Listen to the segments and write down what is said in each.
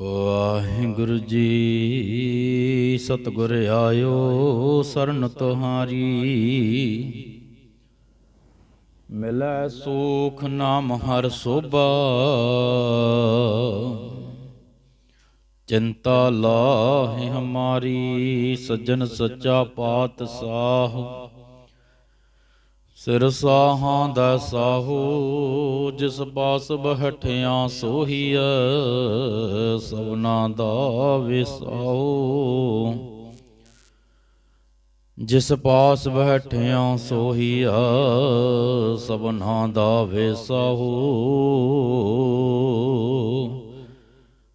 ਵਾਹਿਗੁਰੂ ਜੀ, ਸਤਿਗੁਰ ਆਇਓ ਸਰਨ ਤੁਹਾਰੀ। ਮਿਲੈ ਸੁਖ ਨਾਮ ਹਰ ਸੋਭਾ। ਚਿੰਤਾ ਲਾਹਿ ਹਮਾਰੀ, ਸੱਜਣ ਸੱਚਾ ਪਾਤ ਸਾਹ ਸਿਰ ਸਾਹਾਂ ਦਾ ਸਾਹੂ, ਜਿਸ ਬਾਸ ਬਹਠਿਆ ਸੋਹੀਐ, ਸਭਨਾ ਦਾ ਵਿਸਾਹੂ। ਜਿਸ ਪਾਸ ਬੈਠਿਆ ਸੋਹੀਆ ਸਭਨਾ ਦਾ ਵਿਸਾਹੂ।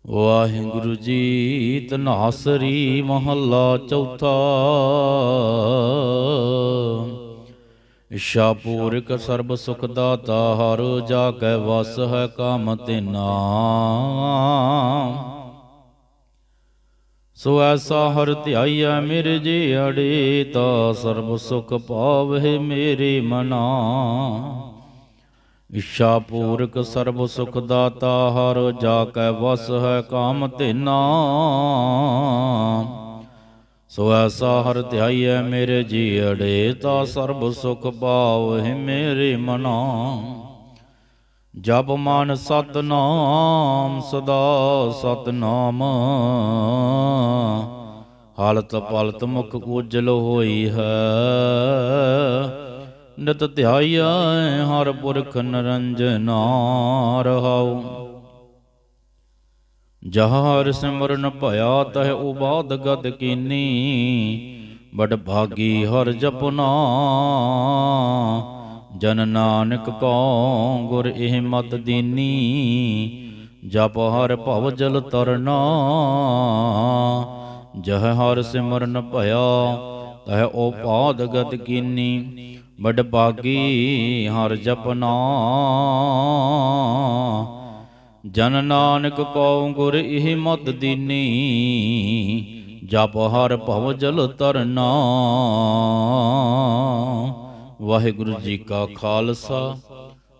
ਵਾਹਿਗੁਰੂ ਜੀ ਤਨਾਸਰੀ ਮਹੱਲਾ ਚੌਥਾ। ਇਸ਼ਾ ਪੂਰਕ ਸਰਬ ਸੁਖ ਦਾਤਾ ਹਰ ਜਾ ਕੈ ਵਸ ਹੈ ਕਾਮ ਤਿਨਾ ਸੋ ਐਸਾ ਹਰ ਧਿਆਈਐ ਮੇਰੇ ਜੀ ਅੜੇ ਤਾ ਸਰਬ ਸੁਖ ਪਾਵਹਿ ਮੇਰੇ ਮਨਾ। ਇਸ਼ਾ ਪੂਰਕ ਸਰਬ ਸੁਖ ਦਾਤਾ ਹਰ ਜਾ ਕੈ ਵਸ ਹੈ ਕਾਮ ਤਿਨਾ ਸੋ ਐਸਾ ਹਰ ਧਿਆਈਐ ਮੇਰੇ ਜੀ ਅੜੇ, ਤਾ ਸਰਬ ਸੁਖ ਪਾਵਹਿ ਮੇਰੇ ਮਨਾ। ਜਪ ਮਨ ਸਤਨਾਮ, ਸਦਾ ਸਤਨਾਮ। ਹਾਲਤ ਪਲਤ ਮੁਖ ਉਜਲ ਹੋਈ ਹੈ। ਨਿਤ ਧਿਆਈਐ ਹਰ ਪੁਰਖ ਨਰੰਜਨਾ ਰਹਾਉ ਜਹਰ ਸਿਮਰਨ ਭਇਆ ਤਹ ਉਬਾਦ ਗਦ ਕੀਨੀ, ਬੜ ਭਾਗੀ ਹਰ ਜਪਨਾ। ਜਨ ਨਾਨਕ ਕੋ ਗੁਰ ਇਹ ਮਤ ਦੀਨੀ, ਜਪ ਹਰ ਭਵ ਜਲ ਤਰਨਾ। ਜਹ ਹਰ ਸਿਮਰਨ ਭਇਆ ਤਹ ਉਪਾਦ ਗਦ ਕੀਨੀ, ਬੜ ਭਾਗੀ ਹਰ ਜਪਨਾ। ਜਨ ਨਾਨਕ ਕਉ ਗੁਰ ਇਹ ਮਤ ਦੀਨੀ, ਜਪ ਹਰ ਭਵ ਜਲ ਤਰਨਾ ਵਾਹਿਗੁਰੂ ਜੀ ਕਾ ਖਾਲਸਾ,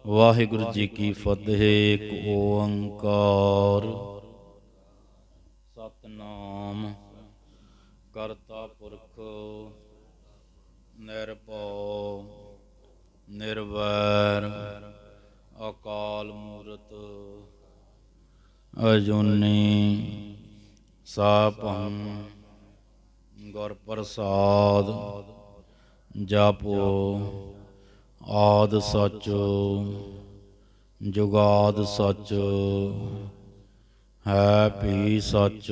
ਵਾਹਿਗੁਰੂ ਜੀ ਕੀ ਫਤਿਹ ਏਕ ਓੰਕਾਰ। ਸਤਨਾਮ ਕਰਤਾ ਪੁਰਖ ਨਿਰਭਉ, ਨਿਰਵੈਰ। ਅਜੂਨੀ ਸਾਪੰ ਗੁਰ ਪ੍ਰਸਾਦ ਜਾਪੋ, ਆਦ ਸਚ, ਜੁਗਾਦ ਸਚ, ਹੈ ਭੀ ਸਚ।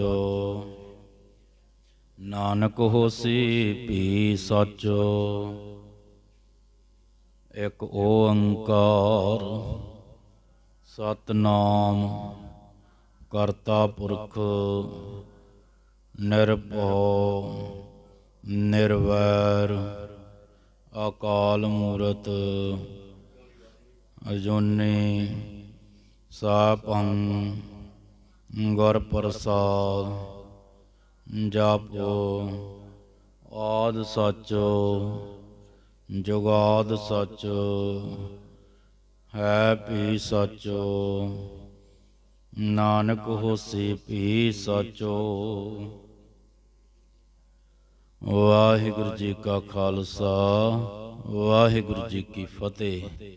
ਨਾਨਕ ਹੋਸੀ ਭੀ ਸਚ, ਇਕ ਓੰਕਾਰ ਸਤਨਾਮ। ਕਰਤਾ ਪੁਰਖ ਨਿਰਭਉ, ਨਿਰਵੈਰ, ਅਕਾਲ ਮੂਰਤ, ਅਜੂਨੀ ਸਾਪੰ, ਗੁਰ ਪ੍ਰਸਾਦ, ਜਾਪੋ, ਆਦ ਸਚ, ਜੁਗਾਦ ਸਚ, ਹੈ ਭੀ ਸਚ। ਨਾਨਕ ਹੋਸੀ ਭੀ ਸਚੋ। ਵਾਹਿਗੁਰੂ ਜੀ ਕਾ ਖਾਲਸਾ ਵਾਹਿਗੁਰੂ ਜੀ ਕੀ ਫਤਿਹ।